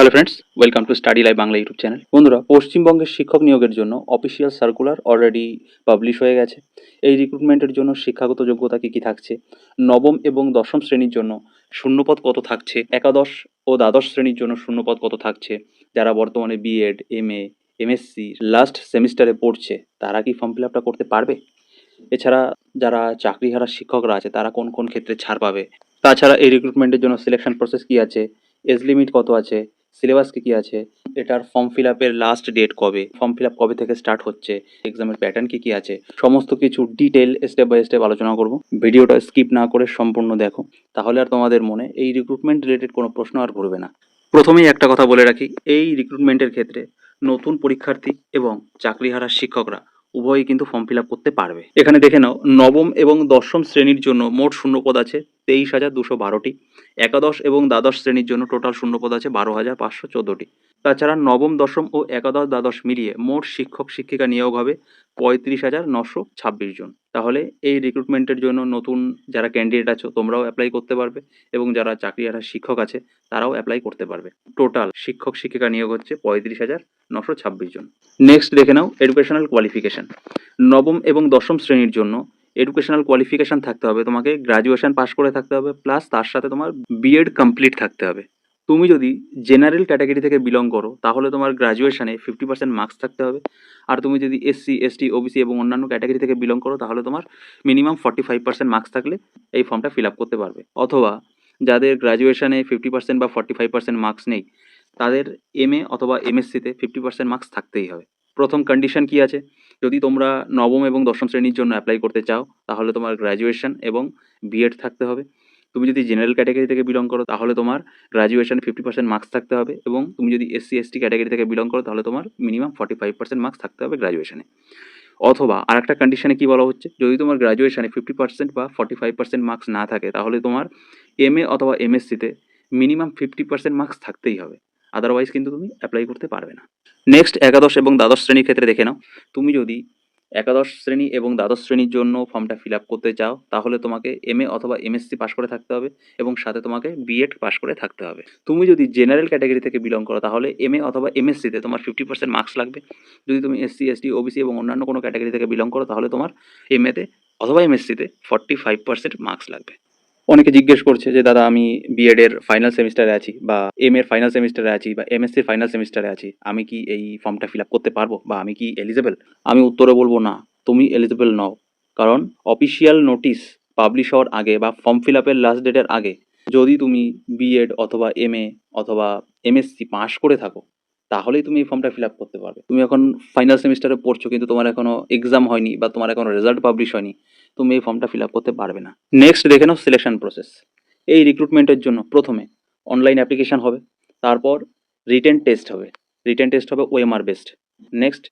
Hello friends welcome to Study Live Bangla YouTube channel বন্ধুরা, পশ্চিমবঙ্গের শিক্ষক নিয়োগের জন্য অফিসিয়াল সার্কুলার অলরেডি পাবলিশ হয়ে গেছে। এই রিক্রুটমেন্টের জন্য শিক্ষাগত যোগ্যতা কী কী থাকছে? নবম এবং দশম শ্রেণির জন্য শূন্যপদ কত থাকছে? একাদশ ও দ্বাদশ শ্রেণির জন্য শূন্যপদ কত থাকছে? যারা বর্তমানে BEd M A MSc last সেমিস্টারে পড়ছে, তারা কি ফর্ম ফিল আপটা করতে পারবে? এছাড়া যারা চাকরি চাকরিহারা শিক্ষকরা আছে, তারা কোন কোন ক্ষেত্রে ছাড় পাবে? তাছাড়া এই রিক্রুটমেন্টের জন্য সিলেকশন প্রসেস কী আছে? এজ লিমিট কত আছে? সিলেবাস কি কি আছে? এটার ফর্ম ফিল আপের লাস্ট ডেট কবে? ফর্ম ফিল আপ কবে থেকে স্টার্ট হচ্ছে? এক্সামের প্যাটার্ন কি কি আছে? সমস্ত কিছু ডিটেল স্টেপ বাই স্টেপ আলোচনা করব। ভিডিওটা স্কিপ না করে সম্পূর্ণ দেখো। তাহলে আর তোমাদের মনে এই রিক্রুটমেন্ট রিলেটেড কোনো প্রশ্ন আর ঘুরবে না। প্রথমেই একটা কথা বলে রাখি, এই রিক্রুটমেন্টের ক্ষেত্রে নতুন পরীক্ষার্থী এবং চাকরিহারা শিক্ষকরা উভয়ই কিন্তু ফর্ম ফিল করতে পারবে। এখানে দেখে নাও, নবম এবং দশম শ্রেণির জন্য মোট শূন্যপদ আছে। তেইশ হাজার দুশো বারোটি। একাদশ এবং দ্বাদশ শ্রেণির জন্য টোটাল শূন্যপদ আছে বারো হাজার পাঁচশো চোদ্দোটি। তাছাড়া নবম, দশম ও একাদশ, দ্বাদশ মিলিয়ে মোট শিক্ষক, শিক্ষিকা নিয়োগ হবে পঁয়ত্রিশ হাজার নশো ছাব্বিশ জন। তাহলে এই রিক্রুটমেন্টের জন্য নতুন যারা ক্যান্ডিডেট আছো, তোমরাও অ্যাপ্লাই করতে পারবে এবং যারা চাকরি যারা শিক্ষক আছে, তারাও অ্যাপ্লাই করতে পারবে। টোটাল শিক্ষক, শিক্ষিকা নিয়োগ হচ্ছে পঁয়ত্রিশ হাজার নশো ছাব্বিশ জন। নেক্সট দেখে নাও এডুকেশনাল কোয়ালিফিকেশন নবম এবং দশম শ্রেণির জন্য এডুকেশনাল কোয়ালিফিকেশন থাকতে হবে, তোমাকে গ্রাজুয়েশন পাশ করে থাকতে হবে প্লাস তার সাথে তোমার বিএড কমপ্লিট থাকতে হবে। তুমি যদি জেনারেল ক্যাটাগরি থেকে বিলং করো, তাহলে তোমার গ্রাজুয়েশনে ফিফটি পার্সেন্ট মার্কস থাকতে হবে। আর তুমি যদি এসসি এসটি ওবিসি এবং অন্যান্য ক্যাটাগরি থেকে বিলং করো, তাহলে তোমার minimum forty five percent marks থাকলে এই ফর্মটা ফিল আপ করতে পারবে। অথবা যাদের গ্রাজুয়েশনে ফিফটি পার্সেন্ট বা ফর্টি ফাইভ পার্সেন্ট মার্কস নেই, তাদের এম এ অথবা এমএসসিতে ফিফটি পার্সেন্ট মার্কস থাকতেই হবে। প্রথম কন্ডিশন কি আছে? যদি তোমরা নবম এবং দশম শ্রেণির জন্য অ্যাপ্লাই করতে চাও, তাহলে তোমার গ্র্যাজুয়েশন এবং বিএড থাকতে হবে। তুমি যদি জেনারেল ক্যাটাগরি থেকে বিলং করো, তাহলে তোমার গ্র্যাজুয়েশন ফিফটি পার্সেন্ট মার্কস থাকতে হবে এবং তুমি যদি এসসি এসটি ক্যাটাগরি থেকে বিলং করো, তাহলে তোমার minimum forty five percent marks থাকতে হবে গ্র্যাজুয়েশনে অথবা আরেকটা কন্ডিশনে কি বলা হচ্ছে? যদি তোমার গ্র্যাজুয়েশনে ফিফটি পার্সেন্ট বা ফর্টি ফাইভ পার্সেন্ট মার্কস না থাকে, তাহলে তোমার এম এ অথবা এমএসসিতে মিনিমাম ফিফটি পার্সেন্ট মার্কস থাকতেই হবে। আদারওয়াইজ কিন্তু তুমি অ্যাপ্লাই করতে পারবে না। নেক্সট একাদশ এবং দ্বাদশ শ্রেণির ক্ষেত্রে দেখে নাও। তুমি যদি একাদশ শ্রেণি এবং দ্বাদশ শ্রেণির জন্য ফর্মটা ফিল আপ করতে চাও, তাহলে তোমাকে এম এ অথবা এমএসসি পাশ করে থাকতে হবে এবং সাথে তোমাকে বিএড পাশ করে থাকতে হবে। তুমি যদি জেনারেল ক্যাটাগরি থেকে বিলং করো, তাহলে এম এ অথবা এমএসসিতে তোমার ফিফটি পার্সেন্ট মার্কস লাগবে। যদি তুমি এসসি এসটি ওবিসি এবং অন্যান্য কোনো ক্যাটাগরি থেকে বিলং করো, তাহলে তোমার এম এতে অথবা এমএসসিতে ফর্টি ফাইভ পার্সেন্ট মার্কস লাগবে। অনেকে জিজ্ঞেস করছে যে, দাদা, আমি বিএড এর ফাইনাল সেমিস্টারে আছি বা এম এর ফাইনাল সেমিস্টারে আছি বা এম এমএসসির ফাইনাল সেমিস্টারে আছি। আমি কি এই ফর্মটা ফিল আপ করতে পারব বা আমি কি এলিজেবল আমি উত্তরে বলব, না, তুমি এলিজেবল নও। কারণ অফিসিয়াল নোটিশ পাবলিশ হওয়ার আগে বা ফর্ম ফিল আপের লাস্ট ডেটের আগে যদি তুমি বিএড অথবা এম এ অথবা এমএসসি পাশ করে থাকো, তাহলেই তুমি এই ফর্মটা ফিল আপ করতে পারবে। তুমি এখন ফাইনাল সেমিস্টারে পড়ছো, কিন্তু তোমার এখনও এক্সাম হয়নি বা তোমার এখনও রেজাল্ট পাবলিশ হয়নি। তুমি এই ফর্মটা ফিল আপ করতে পারবে না। নেক্সট দেখে নাও সিলেকশন প্রসেস এই রিক্রুটমেন্টের জন্য প্রথমে অনলাইন অ্যাপ্লিকেশান হবে, তারপর রিটেন টেস্ট হবে। রিটেন টেস্ট হবে OMR based next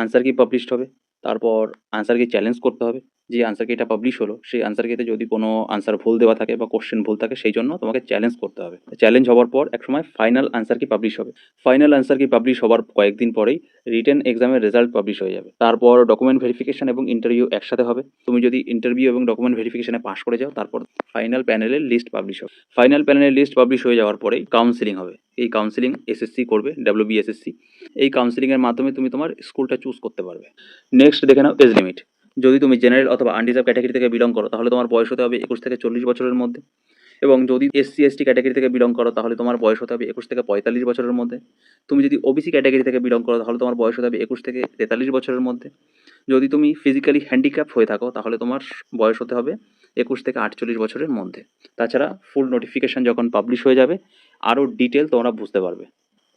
answer key published হবে, তারপর আনসার কি চ্যালেঞ্জ করতে হবে। যে আনসার কিটা পাবলিশ হলো, সেই আনসার কিতে যদি কোনো আনসার ভুল দেওয়া থাকে বা কোশ্চেন ভুল থাকে, সেই জন্য তোমাকে চ্যালেঞ্জ করতে হবে। চ্যালেঞ্জ হওয়ার পর একসময় ফাইনাল আনসার কি পাবলিশ হবে। ফাইনাল আনসার কি পাবলিশ হওয়ার কয়েকদিন পরেই রিটেন এক্সামের রেজাল্ট পাবলিশ হয়ে যাবে। তারপর ডকুমেন্ট ভেরিফিকেশন এবং ইন্টারভিউ একসাথে হবে। তুমি যদি ইন্টারভিউ এবং ডকুমেন্ট ভেরিফিকেশনে পাস করে যাও, তারপর ফাইনাল প্যানেলের লিস্ট পাবলিশ হবে। ফাইনাল প্যানেলের লিস্ট পাবলিশ হয়ে যাওয়ার পরেই কাউন্সিলিং হবে। এই কাউন্সিলিং এসএসসি করবে ডাব্লিউবি এসএসসি এই কাউন্সিলিংয়ের মাধ্যমে তুমি তোমার স্কুলটা চুজ করতে পারবে। নেক্সট দেখে নাও এজ লিমিট যদি তুমি জেনারেল অথবা আনরিজার্ভ ক্যাটাগরি থেকে বিলং করো, তাহলে তোমার বয়স হতে হবে একুশ থেকে চল্লিশ বছরের মধ্যে। এবং যদি এসসি এসটি ক্যাটাগরি থেকে বিলং করো, তাহলে তোমার বয়স হতে হবে একুশ থেকে পঁয়তাল্লিশ বছরের মধ্যে। তুমি যদি ওবিসি ক্যাটাগরি থেকে বিলং করো, তাহলে তোমার বয়স হতে হবে একুশ থেকে তেতাল্লিশ বছরের মধ্যে। যদি তুমি ফিজিক্যালি হ্যান্ডিক্যাপ হয়ে থাকো, তাহলে তোমার বয়স হতে হবে একুশ থেকে আটচল্লিশ বছরের মধ্যে। তাছাড়া ফুল নোটিফিকেশন যখন পাবলিশ হয়ে যাবে, আরও ডিটেল তোমরা বুঝতে পারবে।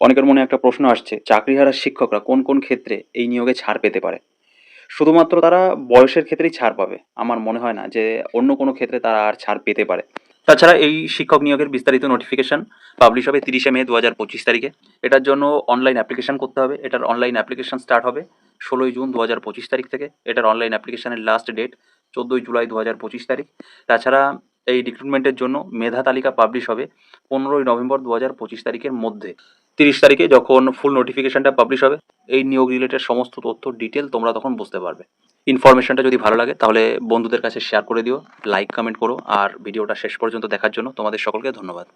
অনেকের মনে একটা প্রশ্ন আসছে, চাকরিহারা শিক্ষকরা কোন কোন ক্ষেত্রে এই নিয়োগে ছাড় পেতে পারে? শুধুমাত্র তারা বয়সের ক্ষেত্রেই ছাড় পাবে, আমার মনে হয় না যে অন্য কোনো ক্ষেত্রে তারা আর ছাড় পেতে পারে। তাছাড়া এই শিক্ষক নিয়োগের বিস্তারিত নোটিফিকেশন পাবলিশ হবে তিরিশে মে দু হাজার পঁচিশ তারিখে। এটার জন্য অনলাইন অ্যাপ্লিকেশন করতে হবে। এটার অনলাইন অ্যাপ্লিকেশন স্টার্ট হবে ষোলোই জুন দু হাজার পঁচিশ তারিখ থেকে। এটার অনলাইন অ্যাপ্লিকেশনের লাস্ট ডেট চোদ্দোই জুলাই দু হাজার পঁচিশ তারিখ। তাছাড়া এই রিক্রুটমেন্টের জন্য মেধা তালিকা পাবলিশ হবে পনেরোই নভেম্বর দু হাজার পঁচিশ তারিখের মধ্যে। তিরিশ তারিখে যখন ফুল নোটিফিকেশনটা পাবলিশ হবে, এই নিয়োগ রিলেটেড সমস্ত তথ্য ডিটেল তোমরা তখন বুঝতে পারবে। ইনফরমেশনটা যদি ভালো লাগে, তাহলে বন্ধুদের কাছে শেয়ার করে দিও লাইক কমেন্ট করো, আর ভিডিওটা শেষ পর্যন্ত দেখার জন্য তোমাদের সকলকে ধন্যবাদ।